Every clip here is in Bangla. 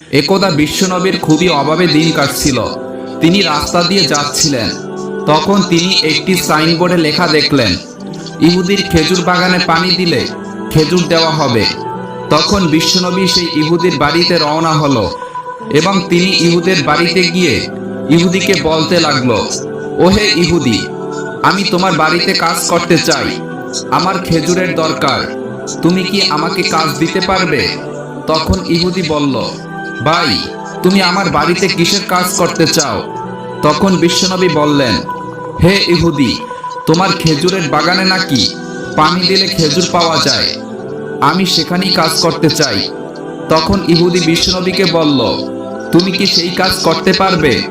একদা বিশ্বনবীর খুবই অভাবে দিন কাটছিল। তিনি রাস্তা দিয়ে যাচ্ছিলেন। তখন তিনি একটি সাইনবোর্ডে লেখা দেখলেন, ইহুদির খেজুর বাগানে পানি দিলে খেজুর দেওয়া হবে। তখন বিশ্বনবী সেই ইহুদির বাড়িতে রওনা হলো এবং তিনি ইহুদের বাড়িতে গিয়ে ইহুদিকে বলতে লাগল, ওহে ইহুদি, আমি তোমার বাড়িতে কাজ করতে চাই। আমার খেজুরের দরকার। তুমি কি আমাকে কাজ দিতে পারবে? তখন ইহুদি বলল ভাই, তুমি আমার বাড়িতে কিসের কাজ করতে চাও? তখন বিশ্বনবী বললেন, হে ইহুদি, তোমার খেজুরের বাগানে নাকি পানি দিলে খেজুর পাওয়া যায়? আমি সেখানেই কাজ করতে চাই। তখন ইহুদি বিশ্বনবীকে বলল, তুমি কি সেই কাজ করতে পারবে?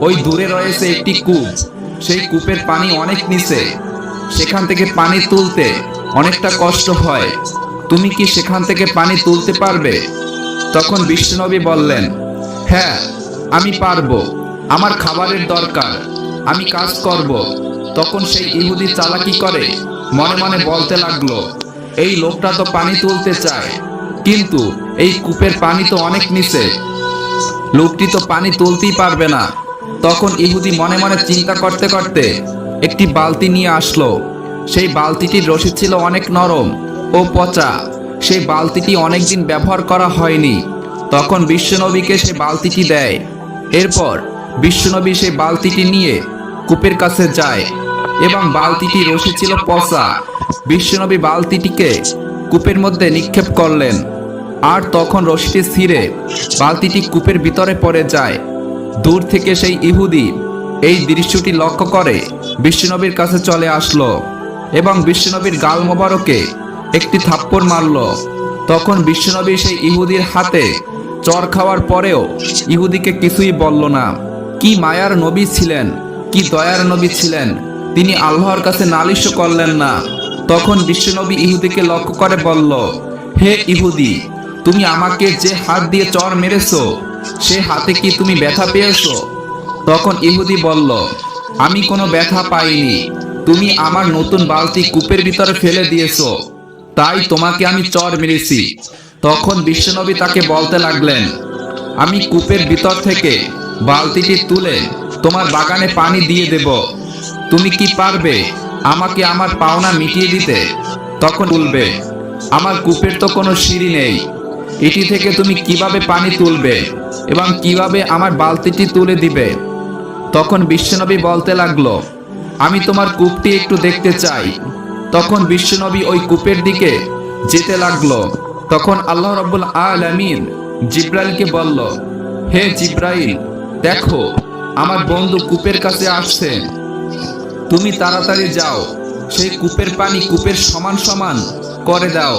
ওই দূরে রয়েছে একটি কূপ। সেই কূপের পানি অনেক নিচে। সেখান থেকে পানি তুলতে অনেকটা কষ্ট হয়। তুমি কি সেখান থেকে পানি তুলতে পারবে? তখন বিশ্বনবী বললেন হ্যাঁ আমি পারব। আমার খাবারের দরকার। আমি কাজ করব। তখন সেই ইহুদি চালাকি করে, মনে মনে বলতে লাগল, এই লোকটা তো পানি তুলতে চায়, কিন্তু এই কূপের পানি তো অনেক নিচে। লোকটি তো পানি তুলতেই পারবে না। তখন ইহুদি মনে মনে চিন্তা করতে করতে একটি বালতি নিয়ে আসলো। সেই বালতিটির রশি ছিল অনেক নরম ও পচা। সেই বালতিটি অনেকদিন ব্যবহার করা হয়নি। তখন বিশ্বনবীকে সেই বালতিটি দেয়। এরপর বিশ্বনবী সেই বালতিটি নিয়ে কূপের কাছে যায় এবং বালতিটি রশি ছিল পচা। বিশ্বনবী বালতিটিকে কূপের মধ্যে নিক্ষেপ করলেন। আর তখন রশিটি ছিঁড়ে বালতিটি কূপের ভিতরে পড়ে যায়। দূর থেকে সেই ইহুদি এই দৃশ্যটি লক্ষ্য করে বিশ্বনবীর কাছে চলে আসলো এবং বিশ্বনবীর গাল মোবারকে একটি থাপ্পড় মারল। তখন বিশ্বনবী সেই ইহুদির হাতে চর খাওয়ার পরেও ইহুদিকে কিছুই বলল না। কি মায়ার নবী ছিলেন, কি দয়ার নবী ছিলেন, তিনি আল্লাহর কাছে নালিশ করলেন না। তখন বিশ্বনবী ইহুদিকে লক্ষ্য করে বলল, হে ইহুদি, তুমি আমাকে যে হাত দিয়ে চর মেরেছ, সে হাতে কি তুমি ব্যথা পেয়েছ? তখন ইহুদি বলল, আমি কোনো ব্যথা পাইনি। তুমি আমার নতুন বালতি কূপের ভিতরে ফেলে দিয়েছ। তাই তোমাকে আমি চর মেরেছি। তখন বিশ্বনবী তাকে বলতে লাগলেন, আমি কূপের ভিতর থেকে বালতিটি তুলে তোমার বাগানে পানি দিয়ে দেব। তুমি কি পারবে আমাকে আমার পাওনা মিটিয়ে দিতে? তখন বলবে, আমার কূপের তো কোনো সিঁড়ি নেই। এটি থেকে তুমি কীভাবে পানি তুলবে এবং কীভাবে আমার বালতিটি তুলে দিবে? তখন বিশ্বনবী বলতে লাগল, আমি তোমার কূপটি একটু দেখতে চাই। তখন বিশ্বনবী ওই কূপের দিকে যেতে লাগল। তখন আল্লাহ রব্বুল আলামিন জিব্রাইলকে বলল, হে জিব্রাইল, দেখো, আমার বন্ধু কূপের কাছে আসছে। তুমি তাড়াতাড়ি যাও, সেই কূপের পানি কূপের সমান সমান করে দাও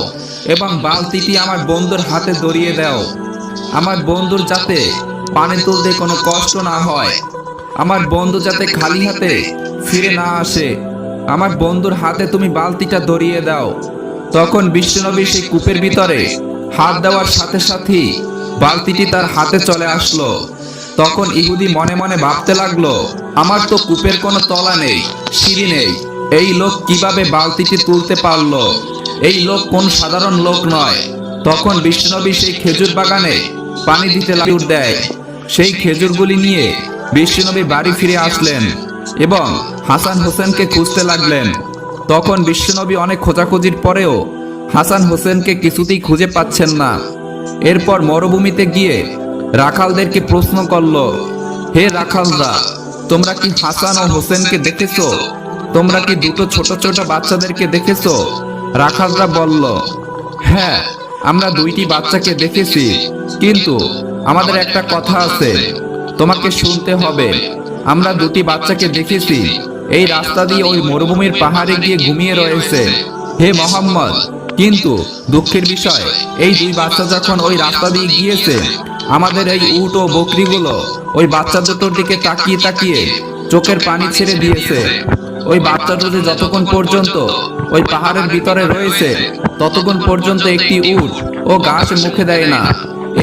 এবং বালতিটি আমার বন্ধুর হাতে ধরিয়ে দাও। আমার বন্ধুর যাতে পানি তুলতে কোনো কষ্ট না হয়, আমার বন্ধু যাতে খালি হাতে ফিরে না আসে আমার বন্ধুর হাতে তুমি বালতিটা ধরিয়ে দাও। তখন বিশ্বনবী সেই কূপের ভিতরে হাত দেওয়ার সাথে সাথেই বালতিটি তার হাতে চলে আসলো। তখন ইহুদি মনে মনে ভাবতে লাগল, আমার তো কূপের কোনো তলা নেই, সিঁড়ি নেই, এই লোক কীভাবে বালতিটি তুলতে পারল? এই লোক কোন সাধারণ লোক নয়। তখন বিষ্ণুনবী সেই খেজুর বাগানে পানি দিতে দেয় সেই খেজুরগুলি নিয়ে বিষ্ণুনবী বাড়ি ফিরে আসলেন এবং হাসান হোসেনকে খুঁজতে লাগলেন। তখন বিশ্বনবী অনেক খোঁজাখুঁজির পরেও হাসান হোসেনকে কিছুতেই খুঁজে পাচ্ছেন না। এরপর মরুভূমিতে গিয়ে রাখালদেরকে প্রশ্ন করল, হে রাখালরা তোমরা কি হাসান ও হোসেনকে দেখেছ? তোমরা কি দুটো ছোট ছোট বাচ্চাদেরকে দেখেছ? রাখালরা বলল হ্যাঁ আমরা দুইটি বাচ্চাকে দেখেছি, কিন্তু আমাদের একটা কথা আছে, তোমাকে শুনতে হবে। আমরা দুটি বাচ্চাকে দেখেছি এই রাস্তা দিয়ে ওই মরুভূমির পাহাড়ে গিয়ে ঘুমিয়ে রয়েছে। হে মোহাম্মদ, কিন্তু দুঃখের বিষয়, এই দুই বাচ্চা যখন ওই রাস্তা দিয়ে গিয়েছে, আমাদের এই উট ও বকরিগুলো ওই বাচ্চা দুটোর দিকে তাকিয়ে তাকিয়ে চোখের পানি ছেড়ে দিয়েছে। ওই বাচ্চা দুটো যতক্ষণ পর্যন্ত ওই পাহাড়ের ভিতরে রয়েছে, ততক্ষণ পর্যন্ত একটি উট ও গাছ মুখে দেয় না।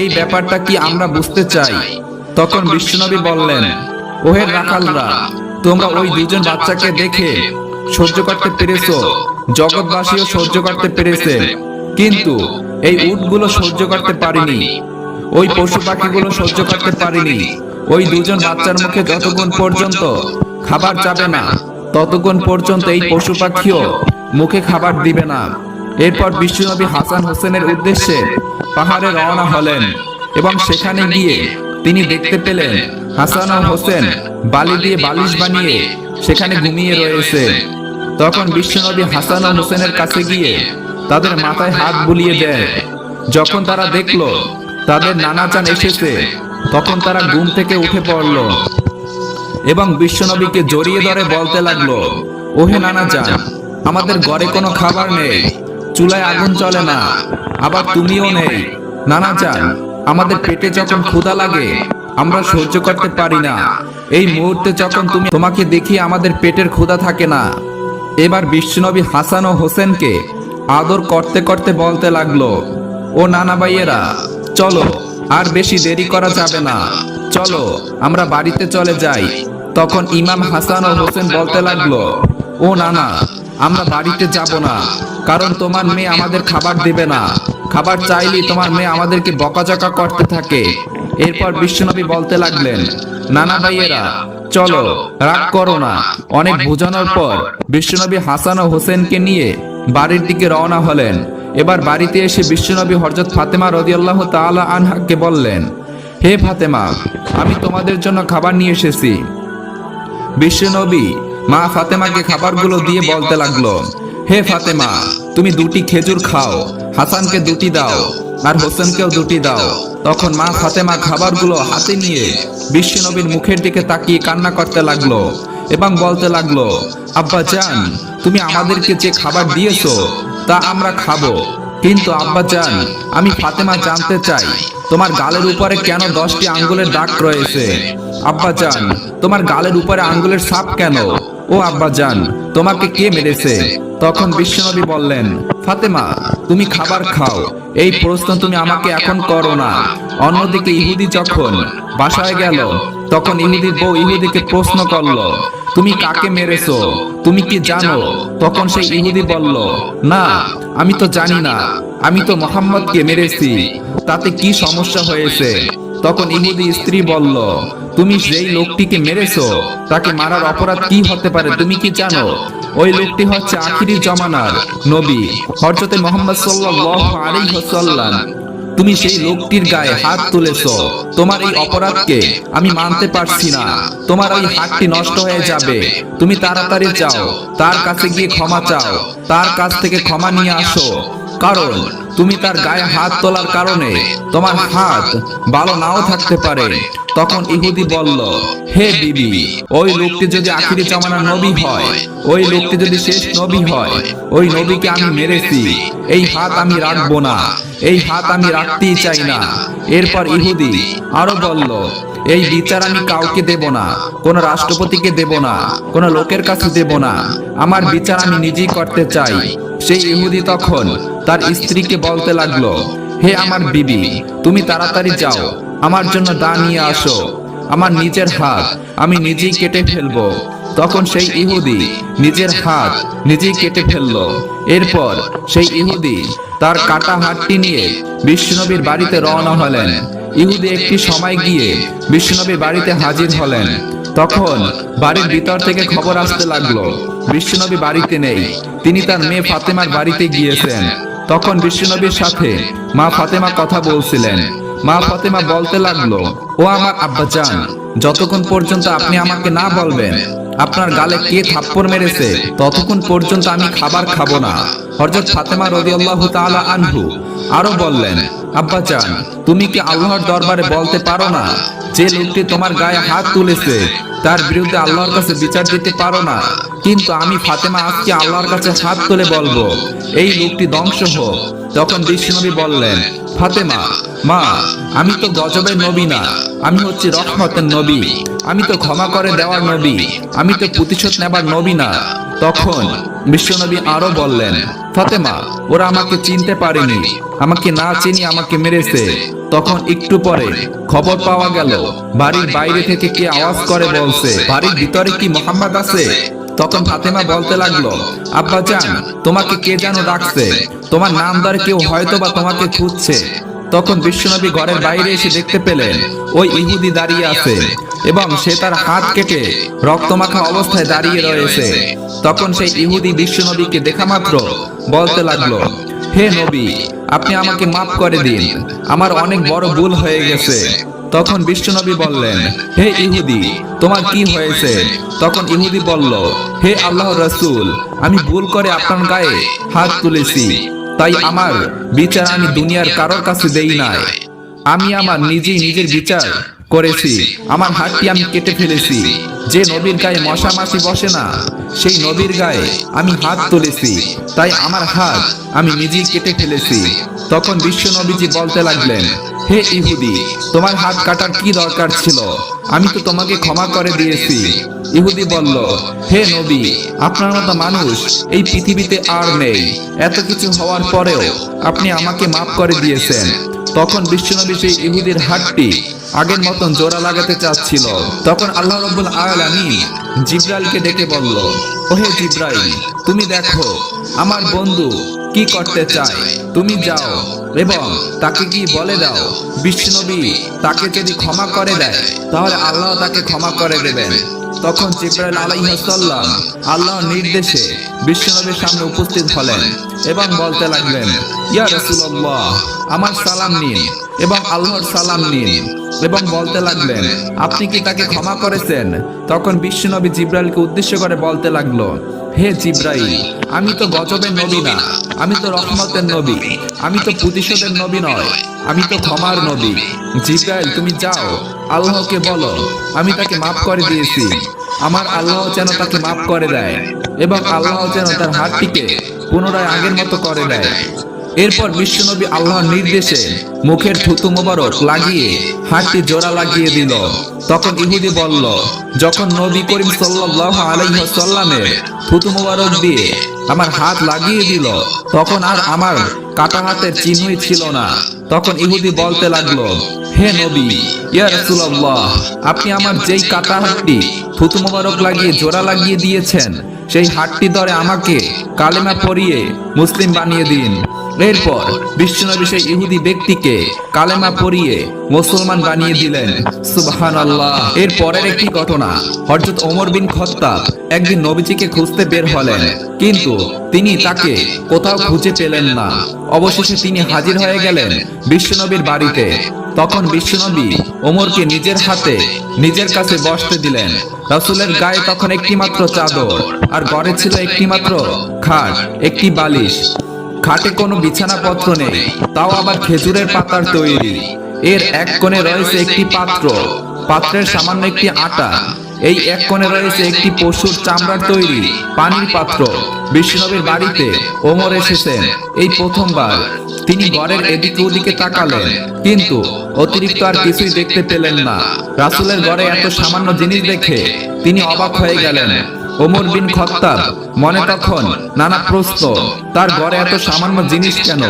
এই ব্যাপারটা কি আমরা বুঝতে চাই? তখন বিশ্বনবী বললেন ওহের রাখালরা তোমরা ওই দুজন বাচ্চাকে দেখে সহ্য করতে পেরেছ, জগৎবাসীও সহ্য করতে পেরেছে। কিন্তু এই উটগুলো সহ্য করতে পারেনি, ওই পশু পাখিগুলো সহ্য করতে পারিনি। ওই দুজন বাচ্চার মুখে যতক্ষণ পর্যন্ত খাবার যাবে না, ততক্ষণ পর্যন্ত এই পশু পাখিও মুখে খাবার দিবে না। এরপর বিশ্বনবী হাসান হোসেনের উদ্দেশ্যে পাহাড়ে রওনা হলেন এবং সেখানে গিয়ে তিনি দেখতে পেলেন হাসান ও হোসেন বালি দিয়ে বালিশ বানিয়ে সেখানে ঘুমিয়ে রয়েছে। তখন বিশ্বনবী হাসান ও হোসেনের কাছে গিয়ে তাদের মাথায় হাত বুলিয়ে দেয়। যখন তারা দেখল তাদের নানা চান এসেছে, তখন তারা ঘুম থেকে উঠে পড়ল এবং বিশ্বনবীকে জড়িয়ে ধরে বলতে লাগল, ওহে নানা যান আমাদের ঘরে কোনো খাবার নেই, চুলায় আগুন চলে না, আবার তুমিও নেই। নানা যান আমাদের পেটে যখন ক্ষুধা লাগে আমরা সহ্য করতে পারি না। এই মুহূর্তে যখন তুমি তোমাকে দেখি আমাদের পেটের ক্ষুধা থাকে না এবার বিশ্বনবী হাসান ও হোসেনকে আদর করতে করতে বলতে লাগল ও নানা ভাইয়েরা চলো আর বেশি দেরি করা যাবে না। চলো আমরা বাড়িতে চলে যাই। তখন ইমাম হাসান ও হোসেন বলতে লাগল ও নানা আমরা বাড়িতে যাব না কারণ তোমার মেয়ে আমাদের খাবার দেবে না। খাবার চাইলে তোমার মেয়ে আমাদেরকে বকাঝকা করতে থাকে। এরপর বিশ্বনবী বলতে লাগলেন, নানা ভাইয়েরা, চলো, রাগ করো না। অনেক বোঝানোর পর বিশ্বনবী হাসান ও হোসেনকে নিয়ে বাড়ির দিকে রওনা হলেন। এবার বাড়িতে এসে বিশ্বনবী হরজত ফাতেমা রদিয়াল্লাহ তাআলা আনহাকে বললেন, হে ফাতেমা, আমি তোমাদের জন্য খাবার নিয়ে এসেছি। বিশ্বনবী মা ফাতেমাকে খাবারগুলো দিয়ে বলতে লাগল, হে ফাতেমা, তুমি দুটি খেজুর খাও। হাসানকে দুটি দাও, আর হোসেনকেও দুটি দাও। তখন মা ফাতেমা খাবারগুলো হাতে নিয়ে বিশ্বনবীর মুখের দিকে তাকিয়ে কান্না করতে লাগল এবং বলতে লাগল, আব্বা জান, তুমি আমাদেরকে যে খাবার দিয়েছ, তা আমরা খাব। কিন্তু আব্বা জান, আমি ফাতেমা জানতে চাই, তোমার গালের উপরে কেন দশটি আঙ্গুলের দাগ রয়েছে? আব্বা জান, তোমার গালের উপরে আঙ্গুলের ছাপ কেন? ও আব্বা জান তোমাকে কে মেরেছে? তখন বিশ্বনবী বললেন, ফাতেমা, তুমি খাবার খাও, এই প্রশ্ন তুমি আমাকে এখন করো না। অন্যদিকে ইহুদি যখন বাসায় গেল, তখন ইহুদির বউ ইহুদিকে প্রশ্ন করল, তুমি কাকে মেরেছো? তুমি কি জানো? তখন সেই ইহুদি বলল, না, আমি তো জানি না, আমি তো মোহাম্মদকে মেরেছি, তাতে কি সমস্যা হয়েছে? তখন ইহুদি স্ত্রী বলল, তুমি যেই লোকটিকে মেরেছো, তাকে মারার অপরাধ কি হতে পারে তুমি কি জানো? ওই লোকটি হচ্ছে আখিরি জমানার নবী হরজতে মোহাম্মদ সাল্লাল্লাহু আলাইহি ওয়াসাল্লাম। তুমি সেই লোকটির গায়ে হাত তুলেছ। তোমার এই অপরাধকে আমি মানতে পারছি না। তোমার ওই হাতটি নষ্ট হয়ে যাবে। তুমি তাড়াতাড়ি যাও। তার কাছে গিয়ে ক্ষমা চাও। তার কাছ থেকে ক্ষমা নিয়ে আসো। কারণ তুমি তার গায়ে হাত তোলার কারণে তোমার হাত ভালো নাও থাকতে পারে। তখন ইহুদি বলল, হে বিবি, ওই লোকটি যদি আখিরি জমানার নবী হয়, ওই লোকটি যদি শেষ নবী হয়, ওই নবীকে আমি মেরেছি। এই হাত আমি রাখব না, এই হাত আমি রাখতেই চাই না। এরপর ইহুদি আরও বলল, এই বিচার আমি কাউকে দেব না, কোন রাষ্ট্রপতিকে দেব না, কোন লোকের কাছে দেব না। আমার বিচার আমি নিজেই করতে চাই। সেই ইহুদি তখন তার স্ত্রীকে বলতে লাগল, হে আমার বিবি, তুমি তাড়াতাড়ি যাও। আমার জন্য দা নিয়ে আসো। আমার নিজের হাত আমি নিজেই কেটে ফেলব। তখন সেই ইহুদি নিজের হাত নিজেই কেটে ফেলল। এরপর সেই ইহুদি তার কাটা হাতটি নিয়ে বিষ্ণুনবীর বাড়িতে রওনা হলেন। ইহুদি একটি সময় গিয়ে বিষ্ণুনবীর বাড়িতে হাজির হলেন। তখন বাড়ির ভিতর থেকে খবর আসতে লাগল, বিষ্ণুনবী বাড়িতে নেই। তিনি তার মেয়ে ফাতেমার বাড়িতে গিয়েছেন। তখন বিশ্বনবীর সাথে মা ফাতেমা কথা বলছিলেন। মা ফাতেমা বলতে লাগল, ও আমার আব্বা চান যতক্ষণ পর্যন্ত আপনি আমাকে না বলবেন আপনার গালে কে থাপ্পড় মেরেছে? ততক্ষণ পর্যন্ত আমি খাবার খাব না। হযরত ফাতেমা রাদিয়াল্লাহু তাআলা আনহু আরও বললেন, আব্বা চান তুমি কি আল্লাহর দরবারে বলতে পারো না যে লোকটি তোমার গায়ে হাত তুলেছে? তার বিরুদ্ধে আল্লাহর কাছে বিচার দিতে পারো না। কিন্তু আমি ফাতেমা আজকে আল্লাহর কাছে হাত তুলে বলব, এই লোকটি ধ্বংস হোক। তখন বিশ্বনবী বললেন, ফাতেমা মা, আমি তো গজবের নবী না। আমি হচ্ছি রহমতের নবী। আমি তো ক্ষমা করে দেওয়ার নবী। আমি তো প্রতিশোধ নেবার নবী না। তখন বিশ্বনবী আরও বললেন, ফাতেমা, ওরা আমাকে চিনতে পারেনি। আমাকে না চিনি আমাকে মেরেছে। তখন একটু পরে খবর পাওয়া গেল, বাড়ির বাইরে থেকে কে আওয়াজ করে বলছে, বাড়ির ভিতরে কি মোহাম্মদ আছে? তখন ফাতেমা বলতে লাগল, আব্বা জান, তোমাকে কে যেন ডাকছে? তোমার নাম ধরে কেউ হয়তো বা তোমাকে খুঁজছে। তখন বিশ্বনবী ঘরের বাইরে এসে দেখতে পেলেন, ওই ইহুদি দাঁড়িয়ে আছে এবং সে তার হাত কেটে রক্তমাখা অবস্থায় দাঁড়িয়ে রয়েছে। তখন সেই ইহুদি বিশ্বনবীকে দেখা মাত্র বলতে লাগল, হে নবী, আপনি আমাকে মাফ করে দিন, আমার অনেক বড় ভুল হয়ে গেছে। তখন বিশ্বনবী বললেন, হে ইহুদি, তোমার কি হয়েছে? তখন ইহুদি বলল, হে আল্লাহ রসুল, আমি ভুল করে আপনার গায়ে হাত তুলেছি। তাই আমার বিচার আমি দুনিয়ার কারোর কাছে দেই নাই। আমি আমার নিজেই নিজের বিচার করেছি। আমার হাতটি আমি কেটে ফেলেছি। যে নবীর গায়ে মশা মাছি বসে না সেই নবীর গায়ে আমি হাত তুলেছি। তাই আমার হাত আমি নিজেই কেটে ফেলেছি। তখন বিশ্ব নবীজি বলতে লাগলেন হে ইহুদি তোমার হাত কাটার কি দরকার ছিল? আমি তো তোমাকে ক্ষমা করে দিয়েছি। ইহুদি বলল হে নবী আপনার মতো মানুষ এই পৃথিবীতে আর নেই। এত কিছু হওয়ার পরেও আপনি আমাকে মাফ করে দিয়েছেন। তখন বিশ্বনবী সেই ইহুদির হাতটি আগের মতন জোড়া লাগাতে চাচ্ছিল। তখন আল্লাহ রব্বুল আলামিন জিব্রাইলকে ডেকে বলল, ওহে জিব্রাইল, তুমি দেখো, আমার বন্ধু কি করতে চায়? তুমি যাও এবং তাকে কি বলে দাও, বিশ্বনবী তাকে যদি ক্ষমা করে দেয়, তাহলে আল্লাহ তাকে ক্ষমা করে দেবেন। তখন জিব্রাইল আলাইহাল্লাম আল্লাহর নির্দেশে বিশ্বনবীর সামনে উপস্থিত হলেন এবং বলতে লাগলেন, ইয়া রাসূলুল্লাহ, আমার সালাম নিন এবং আল্লাহর সালাম নিন। এবং বলতে লাগলেন, আপনি কি তাকে ক্ষমা করেছেন? তখন বিশ্বনবী জিব্রাইলকে উদ্দেশ্য করে বলতে লাগল হে জিব্রাইল, আমি তো গজবের নবী না, আমি তো রহমতের নবী, আমি তো প্রতিশোধের নবী নয়, আমি তো ক্ষমার নবী। জিব্রাইল, তুমি যাও, আল্লাহকে বলো, আমি তাকে মাফ করে দিয়েছি। আমার আল্লাহ যেন তাকে মাফ করে দেয়, এবং আল্লাহ যেন তার হাতটিকে পুনরায় আগের মতো করে দেয়। এরপর বিশ্বনবী আল্লাহর নির্দেশে মুখের থুতু মোবারক লাগিয়ে হাতটি জোড়া লাগিয়ে দিল। তখন ইহুদি বলল, যখন নবী করিম সাল্লাল্লাহু আলাইহি সাল্লামের থুতু মোবারক দিয়ে আমার হাত লাগিয়ে দিল, তখন আর আমার কাটা হাতের চিহ্নই ছিল না। তখন ইহুদি বলতে লাগল, হে নবী, ইয়া রাসূলুল্লাহ, আপনি আমার যেই কাটা হাতটি থুতু মোবারক লাগিয়ে জোড়া লাগিয়ে দিয়েছেন, সেই হাতটি ধরে আমাকে কালেমা পরিয়ে মুসলিম বানিয়ে দিন। এরপর বিশ্বনবী সেই ইহুদি ব্যক্তিকে কালেমা পরিয়ে মুসলমান বানিয়ে দিলেন। সুবহান আল্লাহ এর পরের একটি ঘটনা, হযরত ওমর বিন খত্তাব একদিন নবীজিকে খুঁজতে বের হলেন। কিন্তু তিনি তাকে কোথাও খুঁজে পেলেন না। অবশেষে তিনি হাজির হয়ে গেলেন বিশ্বনবীর বাড়িতে। তখন বিশ্বনবী ওমরকে নিজের হাতে নিজের কাছে বসতে দিলেন। রসুলের গায়ে তখন একটি মাত্র চাদর, আর ঘরে ছিল একটি মাত্র খাট, একটি বালিশ। খাটে কোনো বিছানাপত্র নেই, তাও আবার খেজুরের পাতার তৈরি। এর এক কোণে রয়েছে একটি পাত্র, পাত্রের সামান্য একটি আটা। এই এক কোণে রয়েছে একটি পশুর চামড়ার তৈরি, পানির পাত্র। বিষ্ণুনবীর বাড়িতে ওমর এসেছেন, এই প্রথমবার। তিনি ঘরের এদিকে ওদিকে তাকালেন, কিন্তু অতিরিক্ত আর কিছুই দেখতে পেলেন না। রাসূলের ঘরে এত সামান্য জিনিস দেখে তিনি অবাক হয়ে গেলেন। ওমর বিন খত্তাব মনে তখন নানা প্রশ্ন তার ঘরে এত সামান্য জিনিস কেন?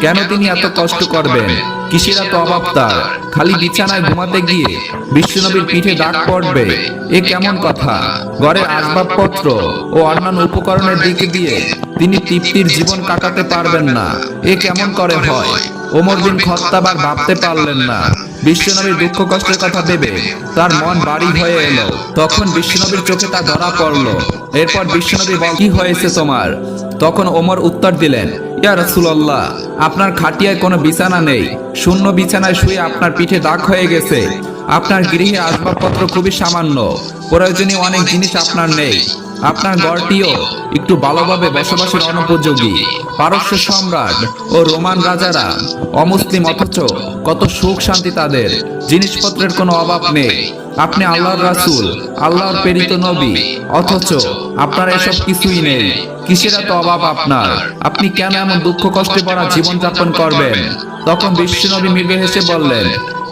কেন? তিনি এত কষ্ট করবেন? কিসের এত অভাব তার? খালি বিছানায় ঘুমাতে গিয়ে বিশ্বনবীর পিঠে দাগ পড়বে? এ কেমন কথা? ঘরের আসবাবপত্র ও অন্যান্য উপকরণের দিকে দিয়ে তিনি তৃপ্তির জীবন কাটাতে পারবেন না। এ কেমন করে হয়? ওমর বিন খত্তাব আর ভাবতে পারলেন না। বিশ্বনবীর দুঃখ কষ্টের কথা ভেবে তার মন বাড়ি হয়ে এলো। তখন বিশ্বনবীর চোখে তা ধরা পড়ল। এরপর বিশ্বনবী বল, কি হয়েছে তোমার? তখন ওমর উত্তর দিলেন, ইয়া রাসূলুল্লাহ, আপনার খাটিয়ায় কোনো বিছানা নেই। শূন্য বিছানায় শুয়ে আপনার পিঠে দাগ হয়ে গেছে। আপনার গৃহে আসবাবপত্র খুবই সামান্য। প্রয়োজনীয় অনেক জিনিস আপনার নেই। আপনার গড়টিও একটু ভালোভাবে বসবাসের অনুপযোগী। পারস্য সম্রাট ও রোমান রাজারা অমুসলিম অথচ কত সুখ শান্তি তাদের। জিনিসপত্রের কোনো অভাব নেই। আপনি আল্লাহর রাসূল, আল্লাহর প্রেরিত নবী, অথচ আপনার এসব কিছুই নেই। কিসের এত অভাব আপনার? আপনি কেন এমন দুঃখ কষ্টে ভরা জীবনযাপন করবেন? তখন বিশ্বনবী মৃগ হেসে বললেন,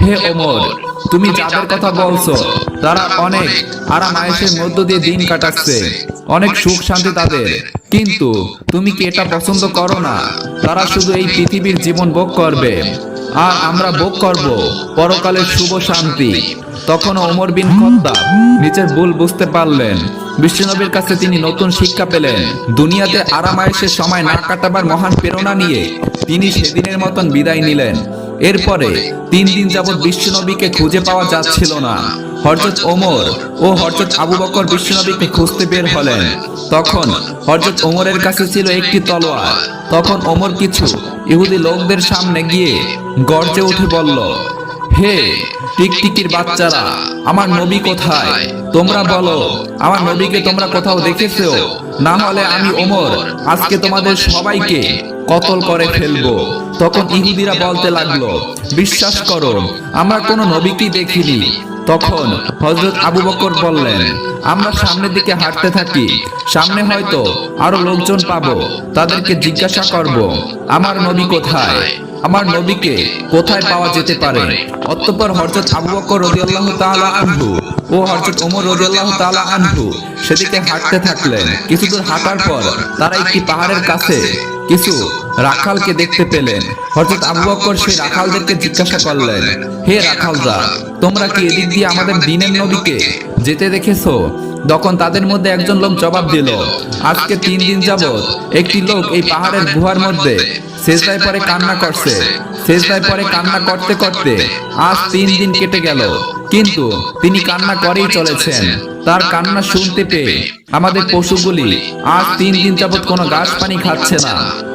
হে ওমর তুমি যাদের কথা বলছো, তারা অনেক আরাম আয়েসের মধ্য দিয়ে দিন কাটাচ্ছে। অনেক সুখ শান্তি তাদের। কিন্তু তুমি কি এটা পছন্দ করো না? তারা শুধু এই পৃথিবীর জীবন ভোগ করবে। আর আমরা ভোগ করব পরকালের শুভ শান্তি। তখন ওমর বিন খত্তাব নিজের ভুল বুঝতে পারলেন। বিশ্বনবীর কাছে তিনি নতুন শিক্ষা পেলেন। দুনিয়াতে আরাম আরামায়েশের সময় না কাটাবার মহান প্রেরণা নিয়ে তিনি সেদিনের মতন বিদায় নিলেন। এরপরে তিন দিন যাবৎ বিশ্বনবীকে খুঁজে পাওয়া যাচ্ছিল না। হরজত ওমর ও হরজত আবু বকর বিশ্বনবীকে খুঁজতে বের হলেন। তখন হরজত ওমরের কাছে ছিল একটি তলোয়ার। তখন ওমর কিছু ইহুদি লোকদের সামনে গিয়ে গর্জে উঠে বলল হে টিকটিকির বাচ্চারা, আমার নবী কোথায়? তোমরা বলো, আমার নবীকে তোমরা কোথাও দেখেছ? না হলে আমি ওমর, আজকে তোমাদের সবাইকে কতল করে ফেলব। তখন ইহুদিরা বলতে লাগল, বিশ্বাস করো, আমরা কোনো নবীকেই দেখিনি। তখন হজরত আবু বকর বললেন, আমরা সামনের দিকে হাঁটতে থাকি, সামনে হয়তো আরও লোকজন পাবো, তাদেরকে জিজ্ঞাসা করব, আমার নবী কোথায়? আমার নবীকে কোথায় পাওয়া যেতে পারে? অতঃপর হযরত আবু বকর রাদিয়াল্লাহু তাআলা আনহু ও হযরত ওমর রাদিয়াল্লাহু তাআলা আনহু সেদিকে হাঁটতে থাকলেন। কিছুদূর হাঁটার পর তারা একটি পাহাড়ের কাছে কিছু রাখালকে দেখতে পেলেন। হযরত আবু বকর সেই রাখালদেরকে জিজ্ঞাসা করলেন, হে রাখালরা তোমরা কি এদিক দিয়ে আমাদের দিনের নবীকে যেতে দেখেছ? তখন তাদের মধ্যে একজন লোক জবাব দিল, আজকে তিন দিন যাবত একটি লোক এই পাহাড়ের গুহার মধ্যে শেষদায় পরে কান্না করছে। শেষদায় পরে কান্না করতে করতে আজ তিন দিন কেটে গেল। কিন্তু তিনি কান্না করেই চলেছেন। তার কান্না শুনতে পেয়ে আমাদের পশুগুলি আজ তিন দিন যাবত কোনো ঘাস পানি খাচ্ছে না।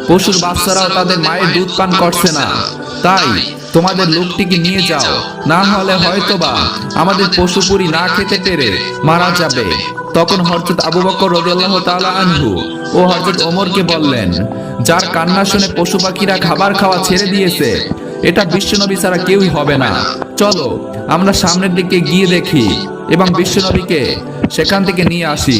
পশুর বাচ্চারাও তাদের মায়ের দুধ পান করছে না। তাই তোমাদের লোকটিকে নিয়ে যাও, না হলে হয়তোবা আমাদের পশুপুরি না খেতে পেরে মারা যাবে। তখন হযরত আবু বকর রাদিয়াল্লাহু তাআলা আনহু ও হযরত ওমরকে বললেন, যার কান্না শুনে পশু পাখিরা খাবার খাওয়া ছেড়ে দিয়েছে, এটা বিশ্বনবী ছাড়া কেউই হবে না। চলো, আমরা সামনের দিকে গিয়ে দেখি। এবং বিশ্বনবীকে সেখান থেকে নিয়ে আসি।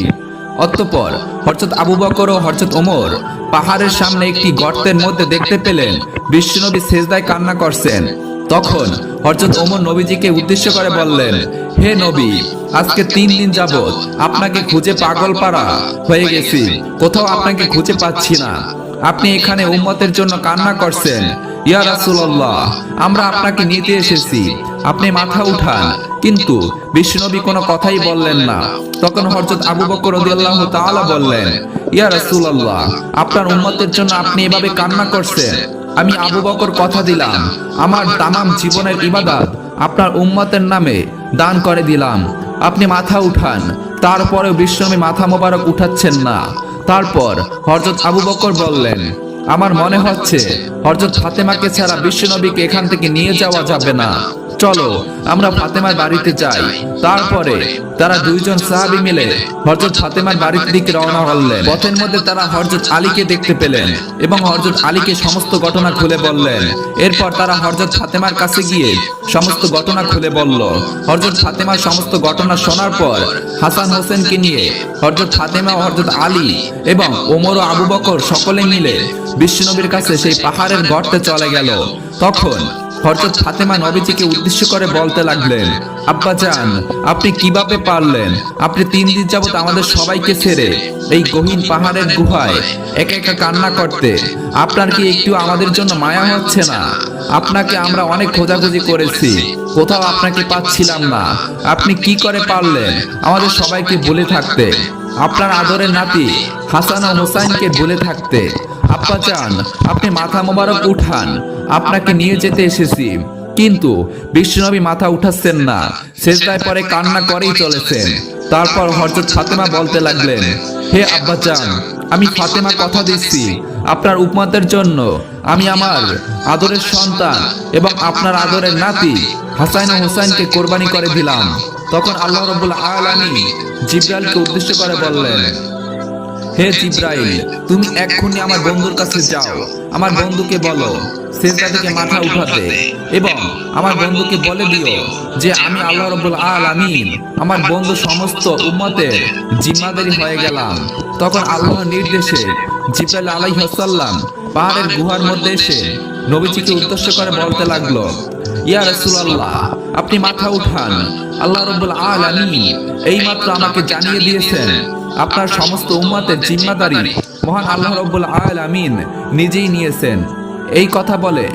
অতঃপর হরচত আবু বকর ও হরচত ওমর পাহাড়ের সামনে একটি গর্তের মধ্যে দেখতে পেলেন বিশ্বনবী সেজদায় কান্না করছেন। তখন হরচত ওমর নবীজিকে উদ্দেশ্য করে বললেন, হে নবী, আজকে তিন দিন যাবত আপনাকে খুঁজে পাগল পাড়া হয়ে গেছি। কোথাও আপনাকে খুঁজে পাচ্ছি না। আপনি এখানে উম্মতের জন্য কান্না করছেন। ইয়া রাসূলুল্লাহ, আমরা আপনাকে নিতে এসেছি। আপনি মাথা উঠান। কিন্তু বিশ্বনবী কোনো কথাই বললেন না। তখন হযরত আবু বকর তাআলা বললেন, ইয়া রাসূলুল্লাহ, আপনার উম্মতের জন্য আপনি এভাবে কান্না করছেন। আমি আবু বকর কথা দিলাম। আমার তামাম জীবনের ইবাদত আপনার উম্মতের নামে দান করে দিলাম। আপনি মাথা উঠান। তারপরেও বিশ্বনবী মাথা মোবারক উঠাচ্ছেন না। তারপর হরজত আবু বকর বললেন, আমার মনে হচ্ছে হরজত ফাতেমাকে ছাড়া বিশ্বনবীকে এখান থেকে নিয়ে যাওয়া যাবে না। চলো আমরা ফাতেমার বাড়িতে যাই। তারপরে তারা দুইজন সাহাবী মিলে হযরত ফাতেমার বাড়ির দিকে রওনা হলেন। পথের মধ্যে তারা হযরত আলীকে দেখতে পেলেন এবং হযরত আলীকে সমস্ত ঘটনা খুলে বললেন। এরপর তারা হযরত ফাতেমার কাছে গিয়ে সমস্ত ঘটনা খুলে বলল। হযরত ফাতেমার সমস্ত ঘটনা শোনার পর হাসান হোসেনকে নিয়ে হযরত ফাতেমা হযরত আলী এবং ওমর ও আবু বকর সকলে মিলে বিশ্বনবীর কাছে সেই পাহাড়ের গর্তে চলে গেল। তখন হযরত ফাতেমা নবীজিকে উদ্দেশ্য করে বলতে লাগলেন আব্বা জান আপনি কীভাবে পারলেন? আপনি তিন দিন যাবত আমাদের সবাইকে ছেড়ে এই গহীন পাহাড়ের গুহায় একা একা কান্না করতে, আপনার কি একটু আমাদের জন্য মায়া হচ্ছে না? আপনাকে আমরা অনেক খোঁজাখুঁজি করেছি, কোথাও আপনাকে পাচ্ছিলাম না। আপনি কি করে পারলেন আমাদের সবাইকে বলে থাকতে? আপনার আদরের নাতি হাসান ও হোসাইনকে বলে থাকতে আব্বা চান, আপনি মাথা মোবারক উঠান, আপনাকে নিয়ে যেতে এসেছি। কিন্তু বিশ্বনবী মাথা উঠাচ্ছেন না শেষদায় পরে কান্না করেই চলেছেন। তারপর হযরত ফাতেমা বলতে লাগলেন, হে আব্বা চান, আমি ফাতেমা কথা দিচ্ছি, আপনার উপমাতের জন্য। আমি আমার আদরের সন্তান এবং আপনার আদরের নাতি হাসাইন ও হোসাইনকে কোরবানি করে দিলাম। তখন আল্লাহ রব্বুল আলামিন জিব্রাইলকে উদ্দেশ্য করে বললেন হে জিব্রাইল, তুমি এক্ষুনি আমার বন্ধুর কাছে যাও। আমার বন্ধুকে বলো, সেজদা থেকে মাথা উঠাতে। এবং আমার বন্ধুকে বলে দিও যে, আমি আল্লাহ আলামিন, আমার বন্ধু সমস্ত উম্মতের জিম্মাদারি হয়ে গেলাম। তখন আল্লাহর নির্দেশে জিব্রাইল আলাইহিস সালাম পাহাড়ের গুহার মধ্যে এসে নবীজিকে উদ্দেশ্য করে বলতে লাগল ইয়া রাসূলুল্লাহ, আপনি মাথা উঠান। আল্লাহ রাব্বুল আলামিন এইমাত্র আমাকে জানিয়ে দিয়েছেন, আপনার সমস্ত উম্মাতের জিম্মাদারি মহান আল্লাহ রাব্বুল আলামিন নিজেই নিয়েছেন। এই কথা বলে